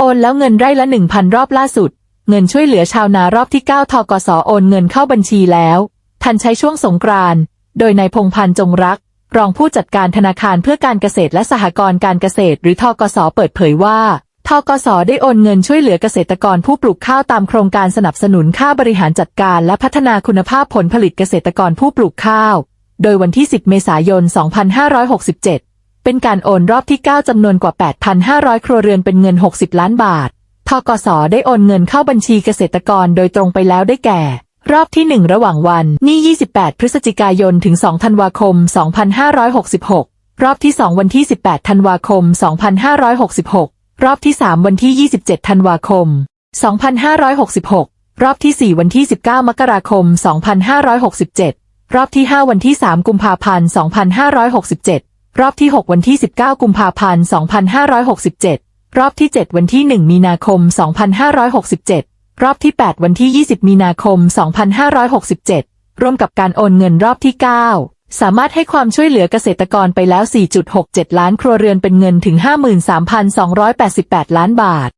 โอนแล้วเงินไร่ละ1,000รอบล่าสุด เงินช่วยเหลือชาวนารอบที่ 9 ทกสโอนเงินเข้าบัญชีแล้ว ทันใช้ช่วงสงกรานต์โดยนายพงพันธ์จงรัก รองผู้จัดการธนาคารเพื่อการเกษตรและสหกรณ์การเกษตร หรือทกสเปิดเผยว่าทกสได้โอนเงินช่วยเหลือเกษตรกรผู้ปลูกข้าวตามโครงการสนับสนุนค่าบริหารจัดการและพัฒนาคุณภาพผลผลิตเกษตรกรผู้ปลูกข้าว โดยวันที่ 10 เมษายน 2567 เป็นการโอนรอบที่ 9 จำนวนกว่า 8,500 ครัวเรือนเป็นเงิน 60 ล้านบาท ทกสได้โอนเงินเข้าบัญชีเกษตรกรโดยตรงไปแล้วได้แก่ รอบที่ 1 ระหว่างวันนี่ 28 พฤศจิกายน ถึง 2 ธันวาคม 2566 รอบที่ 2 วันที่ 18 ธันวาคม 2566 รอบที่ 3 วันที่ 27 ธันวาคม 2566 รอบที่ 4 วันที่ 19 มกราคม 2567 รอบที่ 5 วันที่ 3 กุมภาพันธ์ 2567 รอบที่ 6 วันที่ 19 กุมภาพันธ์ 2567 รอบที่ 7 วันที่ 1 มีนาคม 2567 รอบที่ 8 วันที่ 20 มีนาคม 2567 ร่วมกับการโอนเงินรอบที่ 9 สามารถให้ความช่วยเหลือเกษตรกรไปแล้ว 4.67 ล้านครัวเรือนเป็นเงินถึง 53,288 ล้านบาท